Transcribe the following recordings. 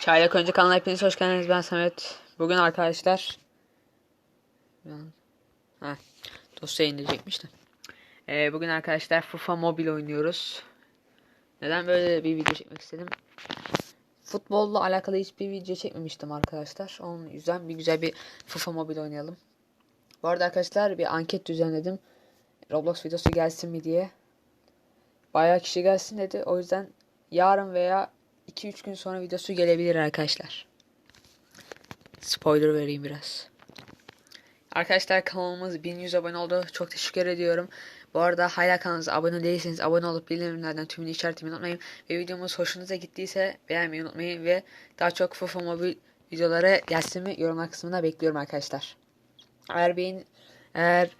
Çaylak önce kanalına hepiniz hoş geldiniz. Ben Samet. Bugün arkadaşlar ha, dosya indirecekmiş de. Ee, bugün arkadaşlar FIFA Mobile oynuyoruz. Neden böyle bir video çekmek istedim? Futbolla alakalı hiçbir video çekmemiştim arkadaşlar. Onun yüzden bir güzel bir FIFA Mobile oynayalım. Bu arada arkadaşlar bir anket düzenledim. Roblox videosu gelsin mi diye. Bayağı kişi gelsin dedi. O yüzden yarın veya 2-3 gün sonra videosu gelebilir arkadaşlar. Spoiler vereyim biraz. Arkadaşlar kanalımız 1100 abone oldu. Çok teşekkür ediyorum. Bu arada hala kanalımıza abone değilseniz abone olup bildirimlerden tümünü işaretlemeyi unutmayın. Ve videomuz hoşunuza gittiyse beğenmeyi unutmayın. Ve daha çok FIFA Mobile videoları gelsin mi yorumlar kısmında bekliyorum arkadaşlar. Eğer beğen eğer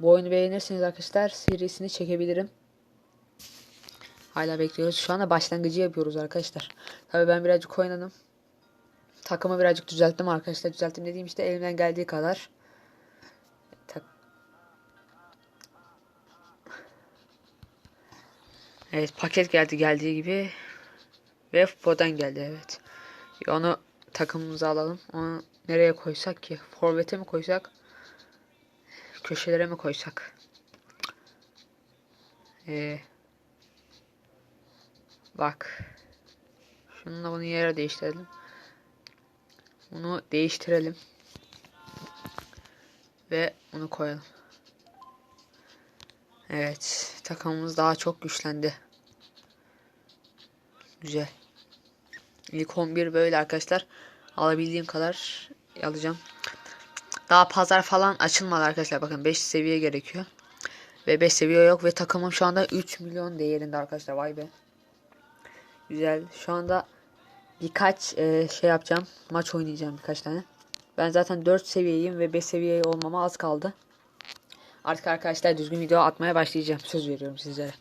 bu oyunu beğenirseniz arkadaşlar serisini çekebilirim. Hala bekliyoruz. Şu anda başlangıcı yapıyoruz arkadaşlar. Tabii ben birazcık oynadım. Takımı birazcık düzelttim arkadaşlar. Düzelttim dediğim işte elimden geldiği kadar. Evet paket geldi geldiği gibi. Ve Foden geldi evet. Onu takımımıza alalım. Onu nereye koysak ki? Forvet'e mi koysak? Köşelere mi koysak? Eee Bak. Şununla bunu yere değiştirelim. Bunu değiştirelim. Ve bunu koyalım. Evet. Takımımız daha çok güçlendi. Güzel. İlk 11 böyle arkadaşlar. Alabildiğim kadar alacağım. Daha pazar falan açılmadı arkadaşlar. Bakın 5 seviye gerekiyor. Ve 5 seviye yok. Ve takımım şu anda 3 milyon değerinde arkadaşlar. Vay be. Güzel. Şu anda birkaç e, şey yapacağım. Maç oynayacağım birkaç tane. Ben zaten 4 seviyeyim ve 5 seviye olmama az kaldı. Artık arkadaşlar düzgün video atmaya başlayacağım. Söz veriyorum sizlere.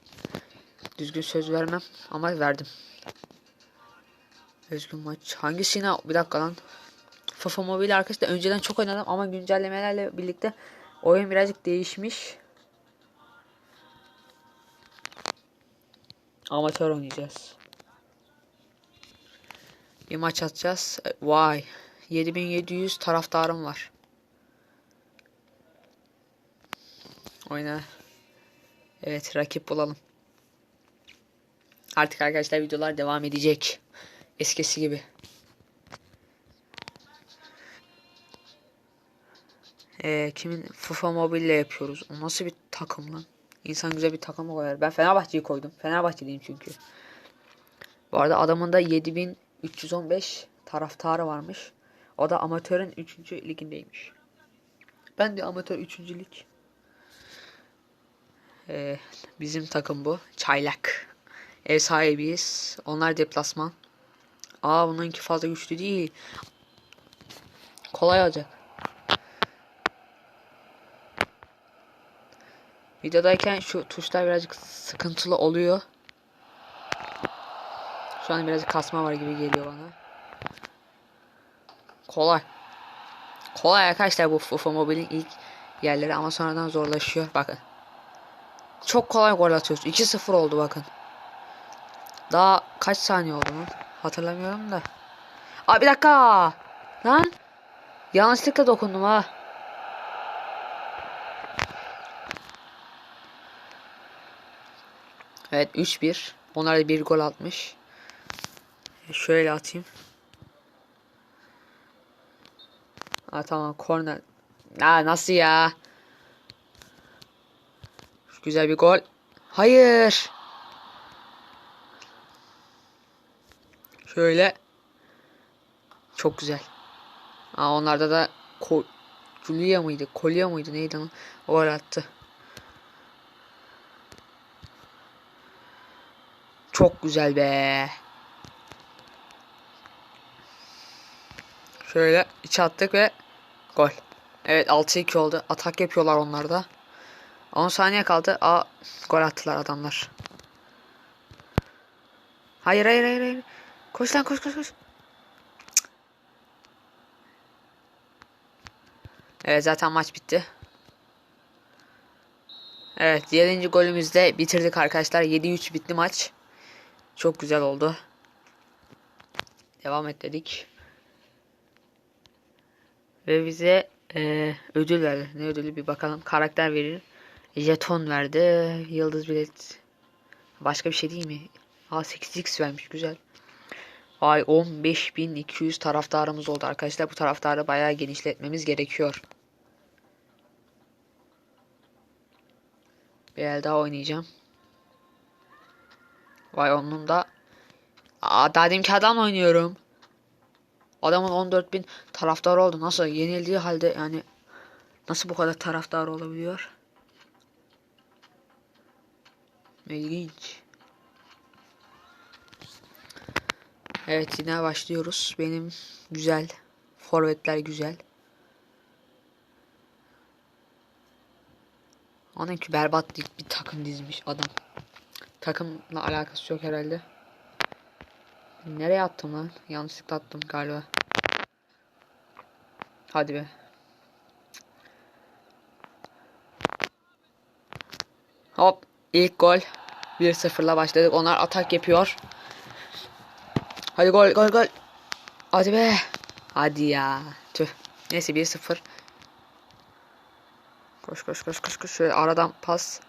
Düzgün söz vermem ama verdim. Düzgün maç. Hangisine? Bir dakika lan. FIFA Mobile arkadaşlar önceden çok oynadım ama güncellemelerle birlikte oyun birazcık değişmiş. Amatör oynayacağız. Bir maç atacağız. E, Vay. 7700 taraftarım var. Oyna. Evet rakip bulalım. Artık arkadaşlar videolar devam edecek. Eskisi gibi. Ee, kimin FIFA Mobile yapıyoruz. O nasıl bir takım lan? İnsan güzel bir takıma koyar. Ben Fenerbahçe'yi koydum. Fenerbahçeliyim çünkü. Bu arada adamın da 7315 taraftarı varmış. O da amatörün 3. ligindeymiş. Ben de amatör 3. lig. Ee, bizim takım bu. Çaylak. Ev sahibiyiz. Onlar deplasman. Aa bununki fazla güçlü değil. Kolay olacak. Videodayken şu tuşlar birazcık sıkıntılı oluyor. Şu an birazcık kasma var gibi geliyor bana. Kolay. Kolay arkadaşlar bu FIFA Mobile'in ilk yerleri ama sonradan zorlaşıyor. Bakın. Çok kolay gol atıyoruz. 2-0 oldu bakın. Daha kaç saniye oldu mu? Hatırlamıyorum da. Aa bir dakika. Lan. Yanlışlıkla dokundum ha. Evet 3-1. Onlar da bir gol atmış. Şöyle atayım. Ha tamam korner. Aa nasıl ya? Güzel bir gol. Hayır. Şöyle. Çok güzel. Aa onlarda da Julia mıydı? Kolya mıydı? Neydi lan? O attı. Çok güzel be. Şöyle içe attık ve gol. Evet 6-2 oldu. Atak yapıyorlar onlar da. 10 saniye kaldı. Aa gol attılar adamlar. Hayır hayır hayır hayır. Koş lan koş koş koş. Evet zaten maç bitti. Evet 7. golümüzde bitirdik arkadaşlar. 7-3 bitti maç. Çok güzel oldu. Devam et dedik. Ve bize e, ödül verdi. Ne ödülü bir bakalım. Karakter verir. Jeton verdi. Yıldız bilet. Başka bir şey değil mi? Aa 8x vermiş güzel. Ay 15.200 taraftarımız oldu arkadaşlar. Bu taraftarı bayağı genişletmemiz gerekiyor. Bir el daha oynayacağım. Vay onun da Aa, daha deminki adamla oynuyorum. Adamın 14.000 taraftarı oldu. Nasıl yenildiği halde yani nasıl bu kadar taraftar olabiliyor? İlginç. Evet yine başlıyoruz. Benim güzel. Forvetler güzel. Onunki berbat bir takım dizmiş adam. Takımla alakası yok herhalde. Nereye attım lan? Yanlışlıkla attım galiba. Hadi be. Hop ilk gol 1-0'la başladık. Onlar atak yapıyor. Hadi gol gol gol. Hadi be. Hadi ya. Tüh. Neyse 1-0. Koş koş koş koş koş. Şöyle aradan pas.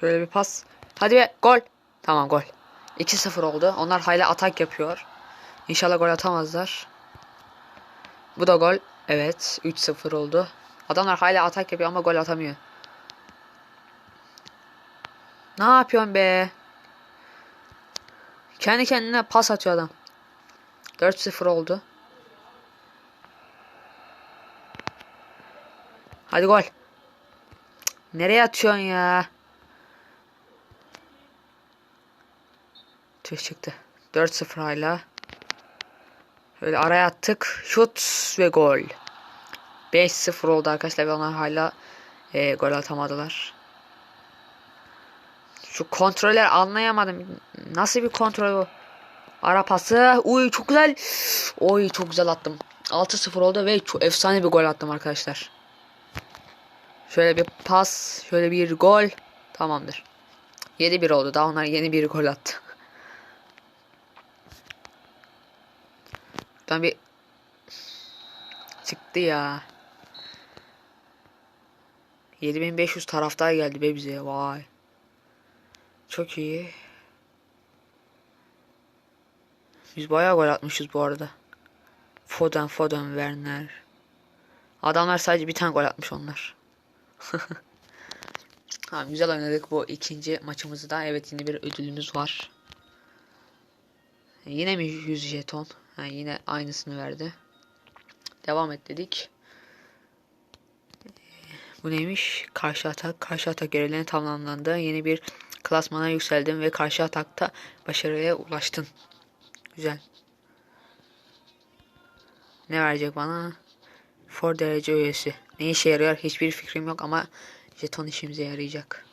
Şöyle bir pas. Hadi be gol. Tamam gol. 2-0 oldu. Onlar hala atak yapıyor. İnşallah gol atamazlar. Bu da gol. Evet. 3-0 oldu. Adamlar hala atak yapıyor ama gol atamıyor. Ne yapıyorsun be? Kendi kendine pas atıyor adam. 4-0 oldu. Hadi gol. Nereye atıyorsun ya? Tüh çıktı. 4-0 hala. Şöyle araya attık. Şut ve gol. 5-0 oldu arkadaşlar ve onlar hala e, gol atamadılar. Şu kontroller anlayamadım. Nasıl bir kontrol bu? Ara pası. Uy çok güzel. Oy çok güzel attım. 6-0 oldu ve çok efsane bir gol attım arkadaşlar. Şöyle bir pas, şöyle bir gol. Tamamdır. 7-1 oldu. Daha onlar yeni bir gol attı. Buradan bir çıktı ya. 7500 taraftar geldi be bize. Vay. Çok iyi. Biz bayağı gol atmışız bu arada. Foden, Foden, Werner. Adamlar sadece bir tane gol atmış onlar. ha, güzel oynadık bu ikinci maçımızı da. Evet yine bir ödülümüz var. Yine mi 100 jeton? Ha, yine aynısını verdi. Devam et dedik. Bu neymiş? Karşı atak. Karşı atak görevlerini tamamlandı. Yeni bir klasmana yükseldin ve karşı atakta başarıya ulaştın. Güzel. Ne verecek bana? For derece üyesi. Ne işe yarıyor hiçbir fikrim yok ama jeton işimize yarayacak.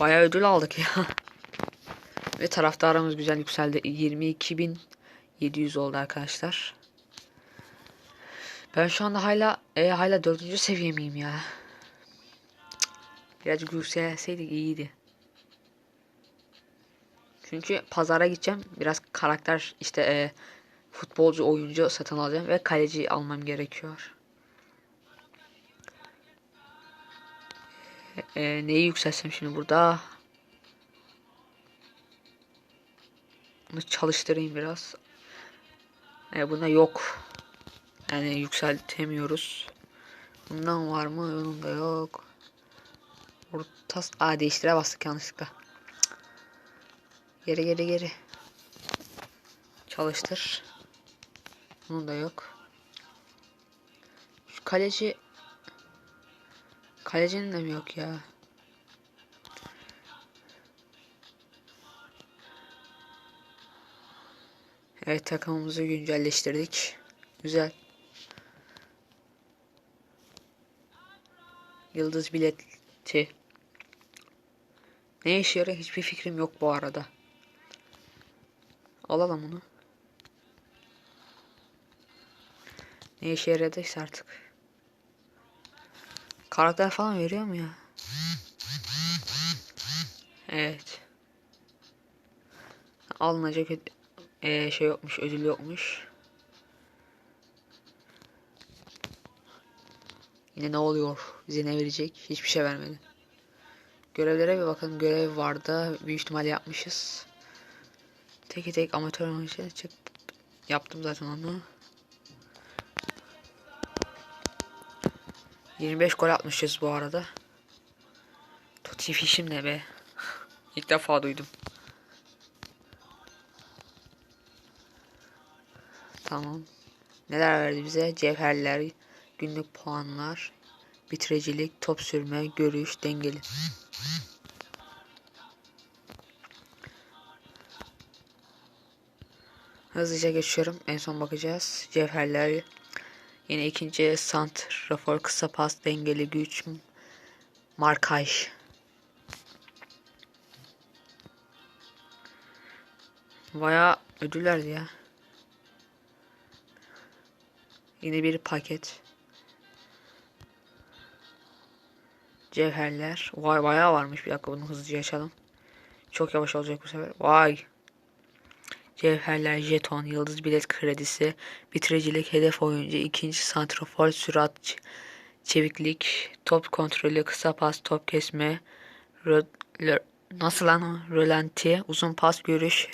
Bayağı ödül aldık ya. Ve taraftarımız güzel yükseldi. 22.700 oldu arkadaşlar. Ben şu anda hala e, hala dördüncü seviye miyim ya? Cık. Birazcık yükselseydik iyiydi. Çünkü pazara gideceğim. Biraz karakter işte e, futbolcu oyuncu satın alacağım ve kaleci almam gerekiyor. E, e, neyi yükselsem şimdi burada? Bunu çalıştırayım biraz. E, bunda yok. Yani yükseltemiyoruz. Bundan var mı? Onun da yok. Orta... Aa değiştire bastık yanlışlıkla. Geri geri geri. Çalıştır. Bunun da yok. Şu kaleci... Kalecinin de mi yok ya? Evet takımımızı güncelleştirdik. Güzel. Yıldız bileti. Ne işe yarıyor hiçbir fikrim yok bu arada. Alalım onu. Ne işe yaradıysa artık. Karakter falan veriyor mu ya? Evet. alınacak eee, şey yokmuş, ödül yokmuş. Yine ne oluyor? Bize ne verecek? Hiçbir şey vermedi. Görevlere bir bakın. Görev vardı. Büyük ihtimal yapmışız. Tek tek amatör oyuncu çık. Yaptım zaten onu. 25 gol atmışız bu arada. Totti fişim ne be? İlk defa duydum. Tamam. Neler verdi bize? Cevherler, günlük puanlar, bitiricilik, top sürme, görüş, dengeli. Hızlıca geçiyorum. En son bakacağız. Cevherler. Yine ikinci santrafor kısa pas dengeli güç markaj. Baya ödüllerdi ya. Yine bir paket. Cevherler. Vay bayağı varmış. Bir dakika bunu hızlıca açalım. Çok yavaş olacak bu sefer. Vay. Cevherler, jeton, yıldız bilet kredisi, bitiricilik, hedef oyuncu, ikinci santrafor, sürat, çeviklik, top kontrolü, kısa pas, top kesme, rö- nasıl lan? Rölanti, uzun pas, görüş,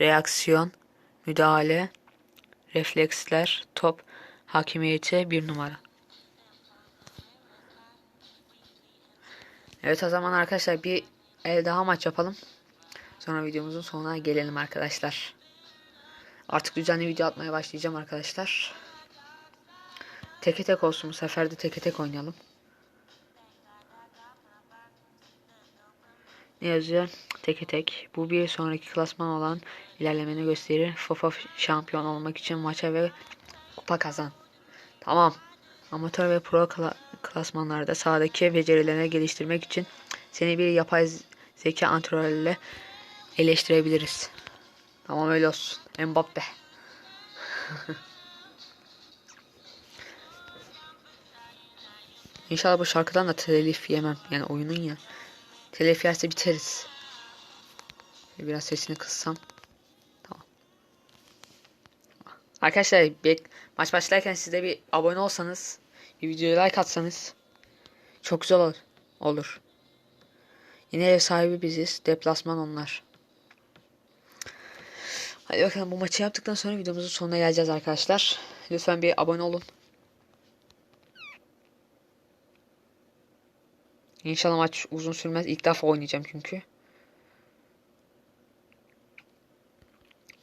reaksiyon, müdahale, refleksler, top, hakimiyeti bir numara. Evet o zaman arkadaşlar bir el daha maç yapalım. Sonra videomuzun sonuna gelelim arkadaşlar. Artık düzenli video atmaya başlayacağım arkadaşlar. Teke tek olsun bu sefer de teke tek oynayalım. Ne yazıyor? Teke tek. Bu bir sonraki klasman olan ilerlemeni gösterir. FIFA şampiyon olmak için maça ve kupa kazan. Tamam. Amatör ve pro kla- klasmanlarda sahadaki becerilerini geliştirmek için seni bir yapay zeka antrenörüyle eleştirebiliriz. Tamam öyle olsun. Mbappe. İnşallah bu şarkıdan da telif yemem. Yani oyunun ya. Telif yerse biteriz. Biraz sesini kıssam. Tamam. Arkadaşlar bek maç başlarken siz de bir abone olsanız, bir videoya like atsanız çok güzel olur. olur. Yine ev sahibi biziz. Deplasman onlar. Hadi bakalım bu maçı yaptıktan sonra videomuzun sonuna geleceğiz arkadaşlar. Lütfen bir abone olun. İnşallah maç uzun sürmez. İlk defa oynayacağım çünkü.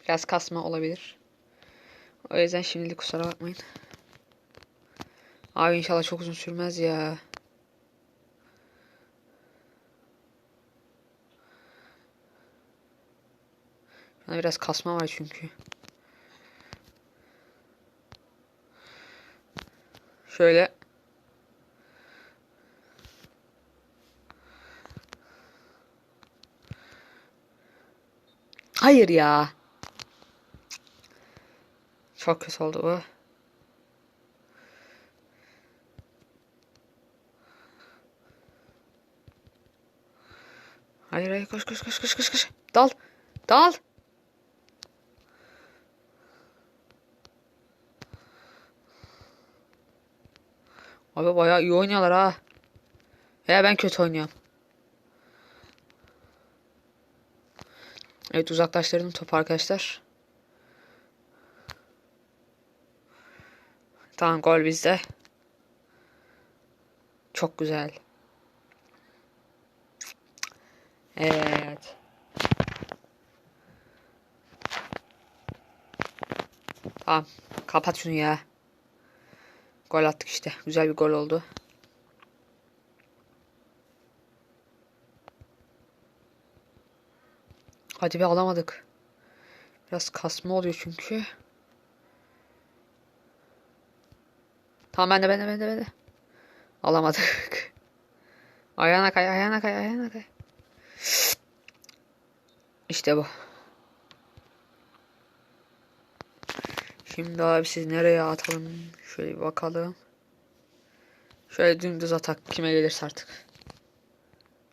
Biraz kasma olabilir. O yüzden şimdilik kusura bakmayın. Abi inşallah çok uzun sürmez ya. Bana biraz kasma var çünkü. Şöyle. Hayır ya. Çok kötü oldu bu. Hayır hayır koş koş koş koş koş koş. Dal. Dal. Abi bayağı iyi oynuyorlar ha. Veya ben kötü oynuyorum. Evet uzaklaştırdım top arkadaşlar. Tamam gol bizde. Çok güzel. Evet. Tamam. Kapat şunu ya. Gol attık işte. Güzel bir gol oldu. Hadi be alamadık. Biraz kasma oluyor çünkü. Tamam bende bende bende bende. Alamadık. Ayağına kay ayağına kay ayağına kay. İşte bu. Şimdi abi siz nereye atalım? Şöyle bir bakalım. Şöyle dümdüz atak kime gelirse artık.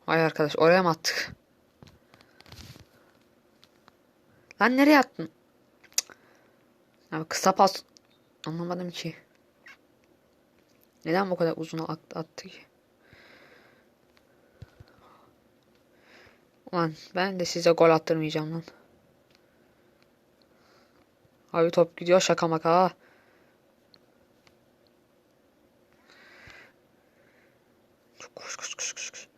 Vay arkadaş oraya mı attık? Lan nereye attın? Abi kısa pas. Anlamadım ki. Neden bu kadar uzun attı, ki? Ulan ben de size gol attırmayacağım lan. Abi top gidiyor şaka maka ha. Koş koş koş koş. koş.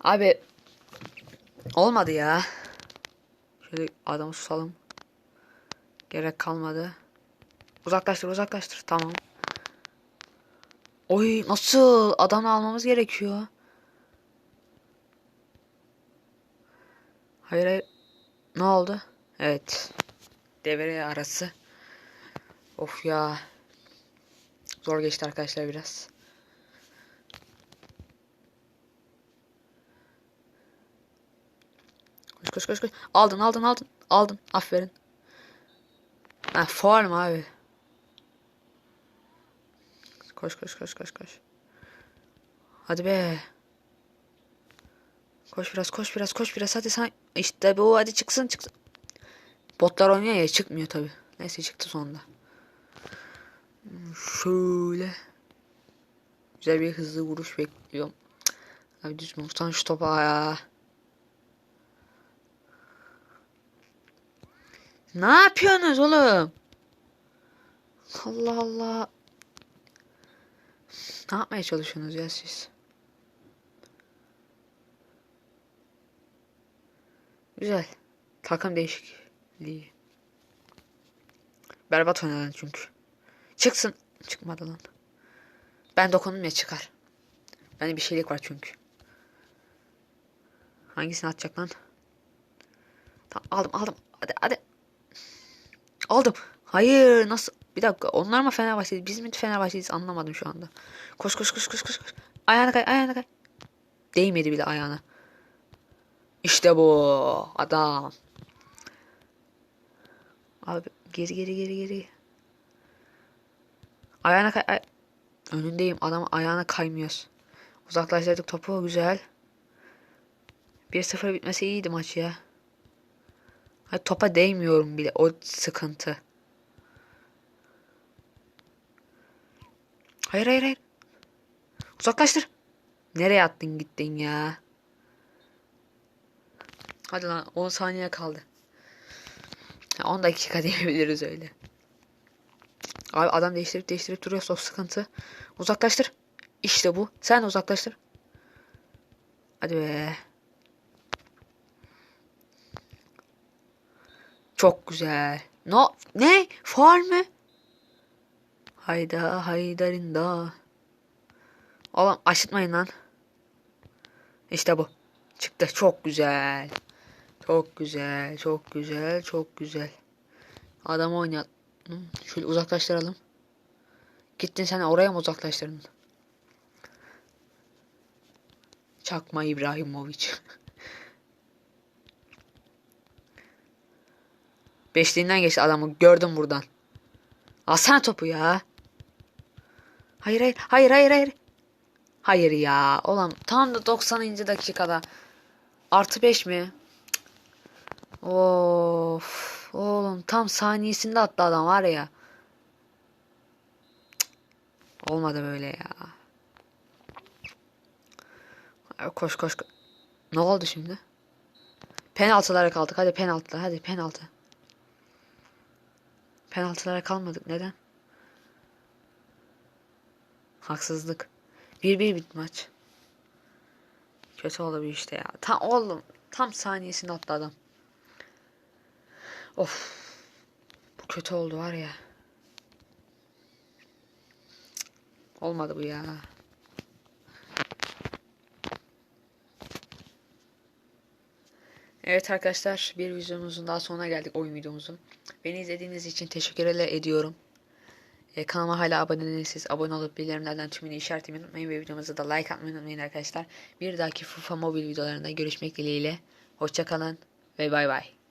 Abi olmadı ya. Şöyle adamı susalım. Gerek kalmadı. Uzaklaştır uzaklaştır tamam. Oy nasıl adamı almamız gerekiyor. Hayır hayır. Ne oldu? Evet. Devre arası. Of ya. Zor geçti arkadaşlar biraz. Koş koş koş koş. Aldın aldın aldın. Aldın. Aferin. Ha mu abi? Koş koş koş koş koş. Hadi be. Koş biraz koş biraz koş biraz hadi sen. İşte bu hadi çıksın çıksın. Botlar oynuyor ya çıkmıyor tabi. Neyse çıktı sonunda. Şöyle. Güzel bir hızlı vuruş bekliyorum. Abi düz mü vursan şu topa ya. Ne yapıyorsunuz oğlum? Allah Allah. Ne yapmaya çalışıyorsunuz ya siz? Güzel. Takım değişikliği. Berbat oynadın çünkü. Çıksın. Çıkmadı lan. Ben dokundum ya çıkar. Bende bir şeylik var çünkü. Hangisini atacak lan? Tamam aldım aldım. Hadi hadi. Aldım. Hayır nasıl? Bir dakika onlar mı Fenerbahçe'yiz? Biz mi Fenerbahçe'yiz anlamadım şu anda. Koş koş koş koş koş. koş. Ayağına kay ayağına kay. Değmedi bile ayağına. İşte bu adam. Abi geri geri geri geri. Ayağına kay. Ay Önündeyim adam ayağına kaymıyoruz. Uzaklaştırdık topu güzel. 1-0 bitmesi iyiydi maç ya. Hayır, topa değmiyorum bile o sıkıntı. Hayır hayır hayır. Uzaklaştır. Nereye attın gittin ya? Hadi lan 10 saniye kaldı. 10 dakika diyebiliriz öyle. Abi adam değiştirip değiştirip duruyor o sıkıntı. Uzaklaştır. İşte bu. Sen uzaklaştır. Hadi be. Çok güzel. No ne? Faul mü? Hayda haydarinda. Oğlum aşıtmayın lan. İşte bu. Çıktı. Çok güzel. Çok güzel. Çok güzel. Çok güzel. Adamı oynat. Şöyle uzaklaştıralım. Gittin sen oraya mı uzaklaştırdın? Çakma İbrahimovic. Beşliğinden geçti adamı. Gördüm buradan. Alsana topu ya. Hayır hayır hayır hayır hayır. Hayır ya. Oğlum tam da 90. dakikada. Artı 5 mi? Cık. Of. Oğlum tam saniyesinde attı adam var ya. Cık. Olmadı böyle ya. Koş. koş. Ne oldu şimdi? Penaltılara kaldık. Hadi penaltılar. Hadi penaltı. Penaltılara kalmadık. Neden? Haksızlık. 1-1 bitti maç. Kötü oldu bir işte ya. Tam oğlum tam saniyesinde attı adam. Of. Bu kötü oldu var ya. Olmadı bu ya. Evet arkadaşlar bir videomuzun daha sonuna geldik oyun videomuzun. Beni izlediğiniz için teşekkür ediyorum. E, kanalıma hala abone değilseniz abone olup bildirimlerden tümünü işaretlemeyi unutmayın ve videomuza da like atmayı unutmayın arkadaşlar. Bir dahaki FIFA mobil videolarında görüşmek dileğiyle. Hoşçakalın ve bay bay.